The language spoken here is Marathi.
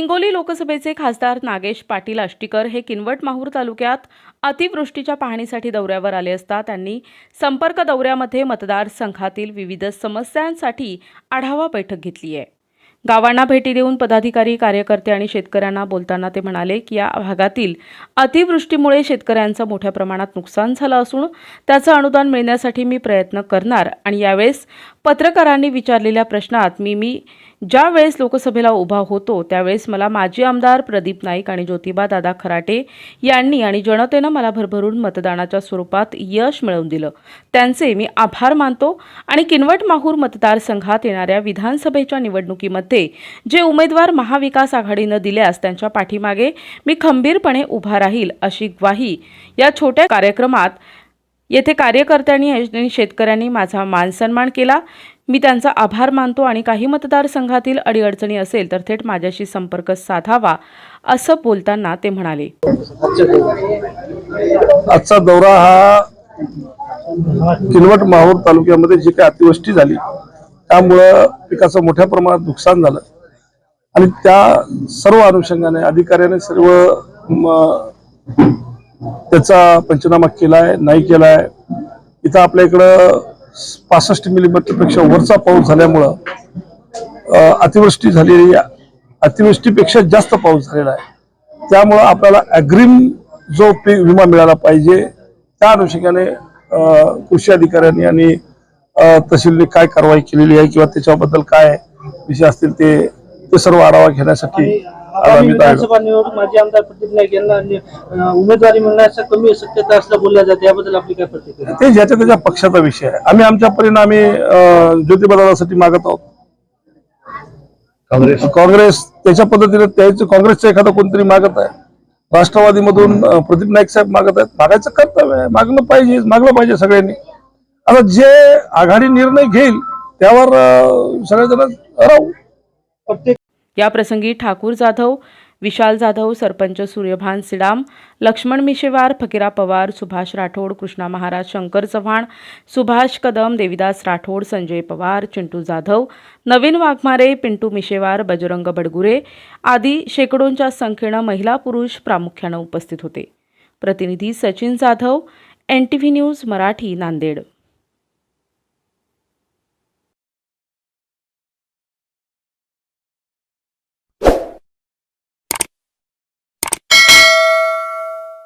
हिंगोली लोकसभेचे खासदार नागेश पाटील आष्टीकर हे किनवट माहूर तालुक्यात अतिवृष्टीच्या पाहणीसाठी दौऱ्यावर आले असता त्यांनी संपर्क दौऱ्यामध्ये मतदारसंघातील विविध समस्यांसाठी आढावा बैठक घेतली आहे. गावांना भेटी देऊन पदाधिकारी कार्यकर्ते आणि शेतकऱ्यांना बोलताना ते म्हणाले की या भागातील अतिवृष्टीमुळे शेतकऱ्यांचं मोठ्या प्रमाणात नुकसान झालं असून त्याचं अनुदान मिळण्यासाठी मी प्रयत्न करणार आणि यावेळेस पत्रकारांनी विचारलेल्या प्रश्नात मी मी ज्या वेळेस लोकसभेला उभा होतो त्यावेळेस मला माजी आमदार प्रदीप नाईक आणि ज्योतिबा दादा खराटे यांनी आणि जनतेनं मला भरभरून मतदानाच्या स्वरूपात यश मिळवून दिलं. त्यांचे मी आभार मानतो आणि किनवट माहूर मतदारसंघात येणाऱ्या विधानसभेच्या निवडणुकीमध्ये जे उमेदवार महाविकास आघाडीनं दिल्यास त्यांच्या पाठीमागे मी खंबीरपणे उभा राहील अशी ग्वाही या छोट्या कार्यक्रमात येथे कार्यकर्त्यांनी आणि शेतकऱ्यांनी माझा मानसन्मान केला. मी त्यांचा आभार मानतो आणि काही मतदारसंघातील अडीअडचणी असेल तर थेट माझ्याशी संपर्क साधावा असं बोलताना ते म्हणाले. आजचा दौरा हा किनवट माहूर तालुक्यामध्ये जी काही अतिवृष्टी झाली त्यामुळं पिकाचं मोठ्या प्रमाणात नुकसान झालं. आणि त्या सर्व अनुषंगाने अधिकाऱ्याने सर्व त्याचा पंचनामा केलाय नाही केलाय. इथं आपल्या इकडं पासष्ट मिलीमीटरपेक्षा वरचा पाऊस झाल्यामुळं अतिवृष्टी झालेली अतिवृष्टीपेक्षा जास्त पाऊस झालेला आहे. त्यामुळं आपल्याला अग्रिम जो पीक विमा मिळाला पाहिजे त्या अनुषंगाने कृषी अधिकाऱ्यांनी आणि तहसीलने काय कारवाई केलेली आहे किंवा त्याच्याबद्दल काय विषय असतील ते ते सर्व आढावा घेण्यासाठी आगामी. विधानसभा निवडणूक माजी आमदार प्रदीप नाईक यांना उमेदवारी मिळण्याच्या कमी शक्यता असल्या बोलल्या जाते. याबद्दल आपली काय प्रतिक्रिया ते ज्याच्या त्याच्या पक्षाचा विषय आहे. आम्ही आमच्या परीने आम्ही अ, ज्योतिबादासाठी मागत आहोत. काँग्रेस. काँग्रेस त्याच्या पद्धतीने त्याचं काँग्रेसचं एखादं कोणतरी मागत आहे. राष्ट्रवादीमधून अ, प्रदीप नाईक साहेब मागत आहेत. मागायचं कर्तव्य आहे. मागणं पाहिजे मागलं पाहिजे सगळ्यांनी. आता जे आघाडी निर्णय घेईल त्यावर सगळेजण राहू. प्रत्येक याप्रसंगी ठाकूर जाधव विशाल जाधव सरपंच सूर्यभान सिडाम लक्ष्मण मिशेवार फकीरा पवार सुभाष राठोड कृष्णा महाराज शंकर चव्हाण सुभाष कदम देविदास राठोड संजय पवार चिंटू जाधव नवीन वाघमारे पिंटू मिशेवार बजरंग बडगुरे आदी शेकडोंच्या संख्येनं महिला पुरुष प्रामुख्यानं उपस्थित होते. प्रतिनिधी Sachin Jadhav N T V news Marathi Nanded.